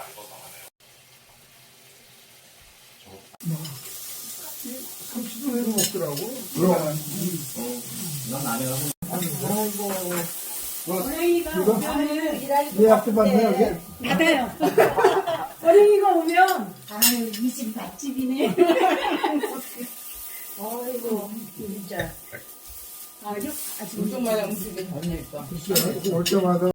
많이 벗어나네요. 삼치도 해도 먹더라고. 그럼. 난 안 해가지고. 뭐, 뭐, 뭐. 어린이가 이거? 오면은 일할 예약도 받네, 여기. 받아요. 어린이가 오면 아유, 이 집 맛집이네. 어이구 진짜 아주 아주 운동마다 음식이 다르니까. 글쎄, 올 때마다